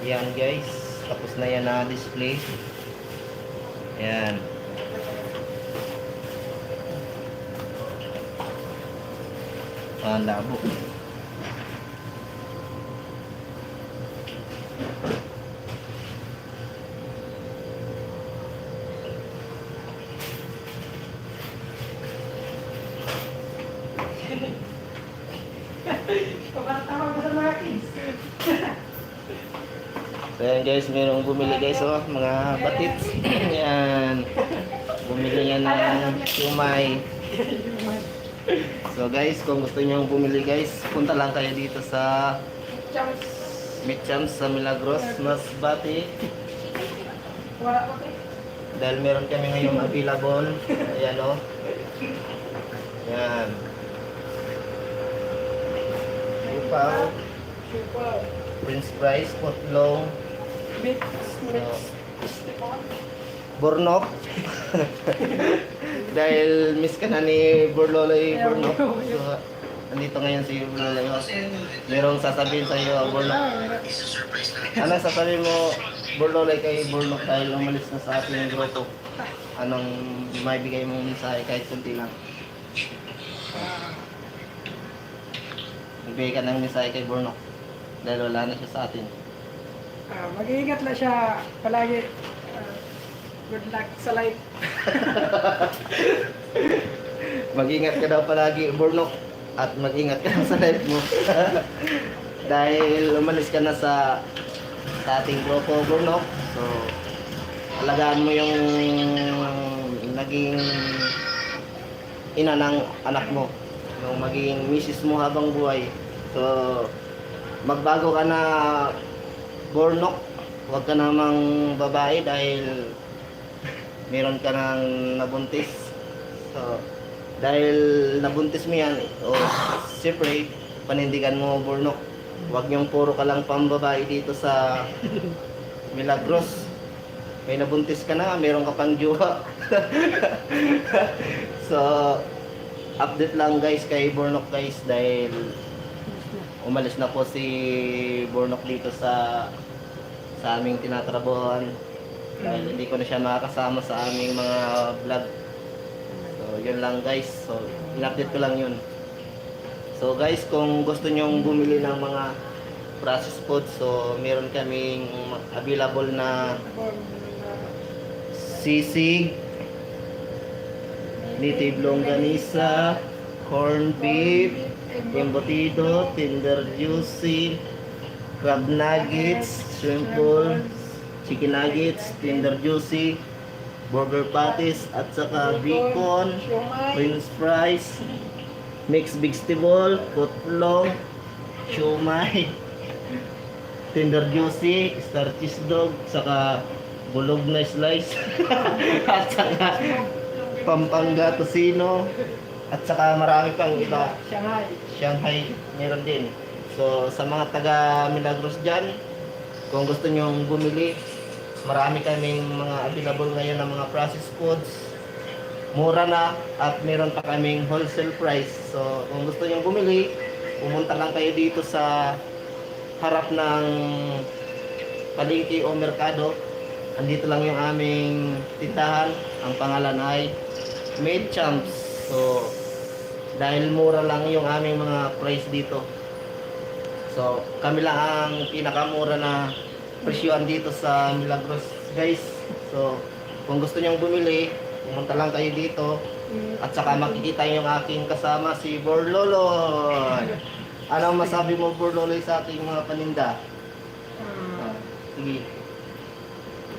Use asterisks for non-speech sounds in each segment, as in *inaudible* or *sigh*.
Yan guys, tapos na yan na display. Yan. Ah, labo. So yan guys, merong bumili guys oh, mga batits. *clears throat* yan. Bumili yan ng siumay. So guys, kung gusto niyo bumili guys, punta lang kayo dito sa. Mitchams sa Milagros, Masbate. Wala ko. Dahil meron kami ngayong available. Ayan o. Yan. Upaw, Super. Prince Price. Mix. Burnok. *laughs* Dahil miss ka na ni Burloloy Burnok. So, andito ngayon si Burloloy. Merong sasabihin sa iyo, Burnok. Ano sasabihin mo, Burloloy kay Burnok dahil umalis na sa ating grupo? Anong may bigay mong mensahe kahit kunti lang? Magbigay ka ng mensahe kay Burnok dahil wala na siya sa atin. Ah, mag-iingat lang siya palagi. Ah, good luck sa life. *laughs* Mag-ingat ka daw palagi, Burnok. At mag-ingat ka *laughs* sa life mo. *laughs* Dahil umalis ka na sa sa ating grupo, Burnok. So, alagaan mo yung naging ina ng anak mo. Yung maging misis mo habang buhay. So, magbago ka na, Burnok. Huwag ka namang babae dahil meron ka ng nabuntis. So, dahil nabuntis mo yan, o siyempre, panindigan mo, Burnok. Huwag niyong puro ka lang pambabae dito sa Milagros. May nabuntis ka na, meron ka pang jowa. *laughs* so, update lang guys kay Burnok guys dahil umalis na po si Burnok dito sa sa aming tinatrabahoan dahil hindi ko na siya makakasama sa aming mga vlog. So, yun lang guys. So, in-update ko lang yun. So guys, kung gusto nyong bumili ng mga processed food, so meron kaming available na sisig, native longganisa, corned beef, embutido, tender juicy, crab nuggets, shrimp bowl, chicken nuggets, tender juicy, burger patties, at saka bacon, french fries, mixed vegetable, putlong, siomay, *laughs* tender juicy, star dog, saka bulog na slice, *laughs* at saka pampanga tocino, at saka marami pang iba. Shanghai. Shanghai, meron din. So, sa mga taga Milagros dyan, kung gusto nyong bumili, marami kaming mga available ngayon ng mga processed foods. Mura na at meron pa kaming wholesale price. So, kung gusto nyong bumili, pumunta lang kayo dito sa harap ng palengke o merkado. Andito lang yung aming tindahan. Ang pangalan ay Made Champs. So, dahil mura lang yung aming mga price dito. So, kami lang ang pinakamura na presyoan dito sa Milagros, guys. So, kung gusto nyong bumili, pumunta lang kayo dito. At saka makikita yung aking kasama si Borloloy. Anong masabi mo Borloloy sa ating mga paninda? Ah, Sige.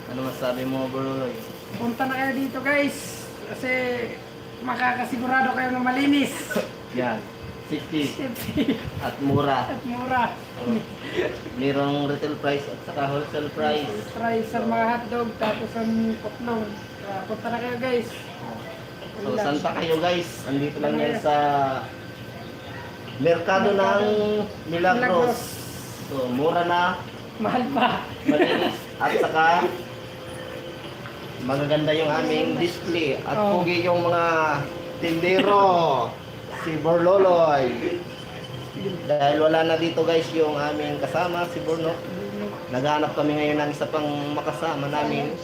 Ano masabi mo Borloloy? punta na kayo dito guys. Kasi makakasigurado kayo na malinis. *laughs* Yan. 60 Safety at mura. at mura. Merong retail price at saka wholesale price. Try sa mga hotdog tapos ang putlong. Kaya punta na kayo guys. So, saan pa kayo guys? Andito lang yan sa Merkado ng Milagros. So, mura na, Mahal pa. malinis, at saka magaganda yung aming display at Oh. pugi yung mga tindero. Si Borloloy. Dahil wala na dito guys yung aming kasama, si Borno. naghanap kami ngayon ng isa pang makasama namin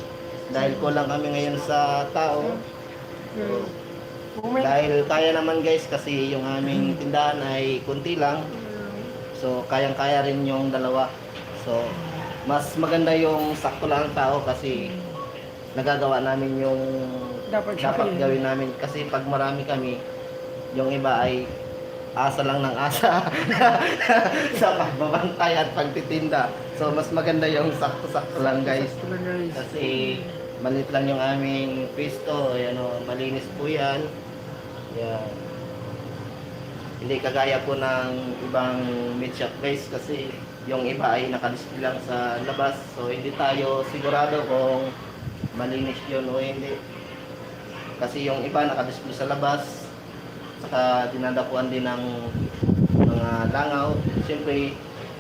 dahil kulang kami ngayon sa tao. Mm. Dahil kaya naman guys kasi yung aming tindahan ay kunti lang. So kayang-kaya rin yung dalawa. So mas maganda yung sakto lang ang tao kasi nagagawa namin yung Dapat dapat gawin namin kasi pag marami kami yung iba ay asa lang ng asa *laughs* sa pagbabantay at pagtitinda. So mas maganda yung sakto-sakto lang guys. Sakto lang, guys. Kasi maliit lang yung aming pisto, ayan o, malinis po yan. Yan. Hindi kagaya po ng ibang meat shop guys kasi yung iba ay nakadisplay lang sa labas. So hindi tayo sigurado kung malinis yun o hindi. Kasi yung iba nakadisplay sa labas, saka dinadapuan din ng mga langaw. Siyempre,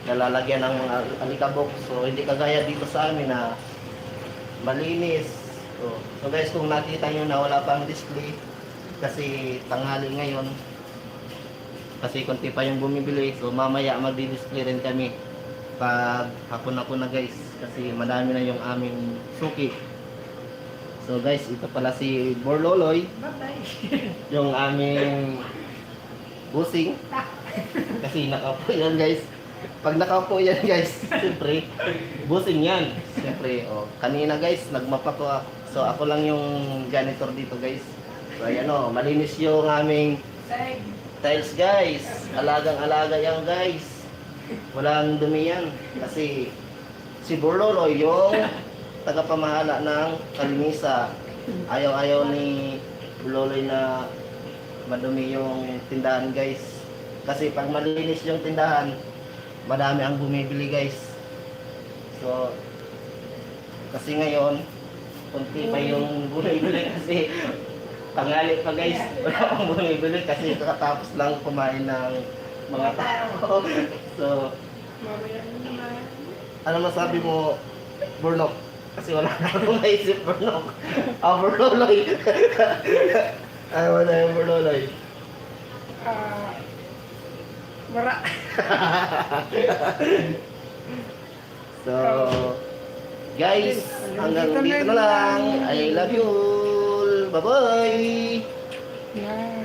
nalalagyan ng mga alikabok. So hindi kagaya dito sa amin na malinis. So, so guys, kung nakita nyo na wala pang display, kasi tanghali ngayon, kasi konti pa yung bumibili, so mamaya magdi-display rin kami pag hapon na po na guys, kasi madami na yung aming suki. So guys, ito pala si Borloloy, Bye-bye. yung aming busing. *laughs* Kasi nakaupo yan guys. Pag nakaupo yan guys, siyempre, busing yan. Siyempre, oh, kanina guys, nagmapa ko ako. So ako lang yung janitor dito guys. So ayan oh, malinis yung aming tiles guys. Alagang alaga yan guys. Walang dumi yan. Kasi si Borlolo yung *laughs* tagapamahala ng kalinisa. Ayaw-ayaw ni Borloloy na madumi yung tindahan guys. Kasi pag malinis yung tindahan, madami ang bumibili guys. So, kasi ngayon, kunti pa yung bumibili kasi tangali pa guys. Wala pang bumibili kasi kakatapos lang kumain ng mga tao. *laughs* so, ano masabi mo, Burnok? Kasi wala na akong maisip, Burnok. Ah, Burnoloy. Ay, wala yung Burnoloy. Ah, Wala. *laughs* So, guys, hanggang dito na lang. I love you. Bye-bye. Na.